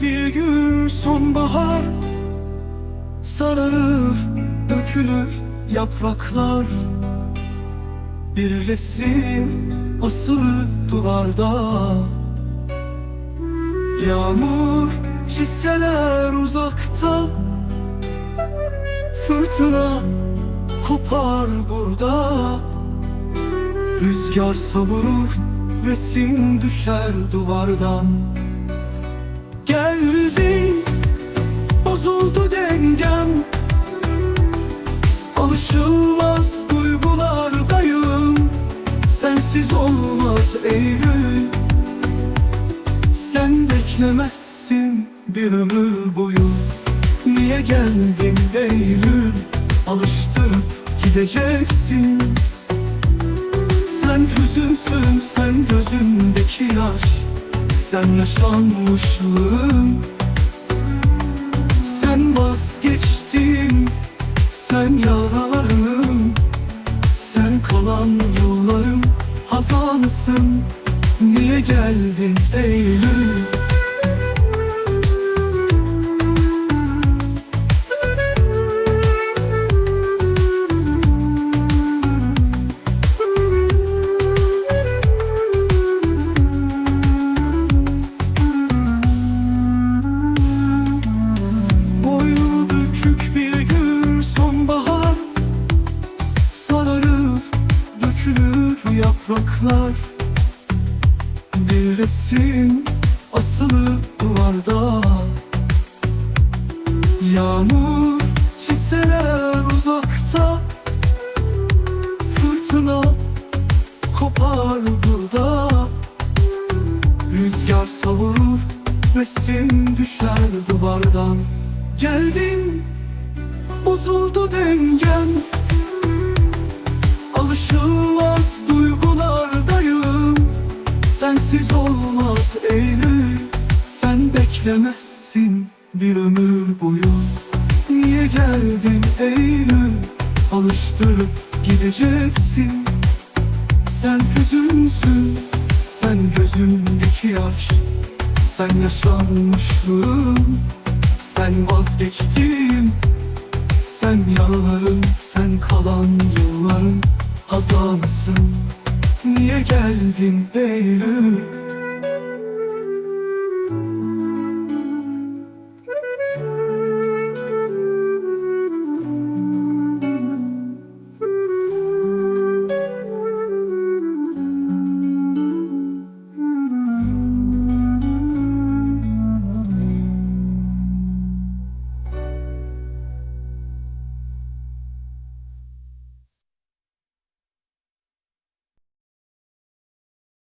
Bir gün sonbahar. Sararır, dökülür yapraklar. Bir resim asılı duvarda. Yağmur çizseler uzakta. Fırtına kopar burada. Rüzgar savurur, resim düşer duvardan. Geldin bozuldu dengem. Alışılmaz duygulardayım. Sensiz olmaz Eylül. Sen beklemezsin bir ömür boyu. Niye geldin Eylül? Alıştırıp gideceksin. Sen hüzünsün sen gözümdeki yaş Sen yaşanmışlığım Sen vazgeçtin Sen yaralarım Sen kalan yıllarım Hazanısın. Niye geldin Eylül resim asılı duvarda? Yağmur çiseler uzakta. Fırtına kopar burada. Rüzgar savurur Resim düşer duvardan. Geldim Bozuldu dengem Alışılmaz Sensiz olmaz Eylül. Sen beklemezsin bir ömür boyu. Niye geldin Eylül? Alıştırıp gideceksin. Sen hüzünsün, sen gözümdeki yaş. Sen yaşanmışlığım, sen vazgeçtiğim Sen yaralarım, sen kalan yılların hazanısın Niye geldin Eylül?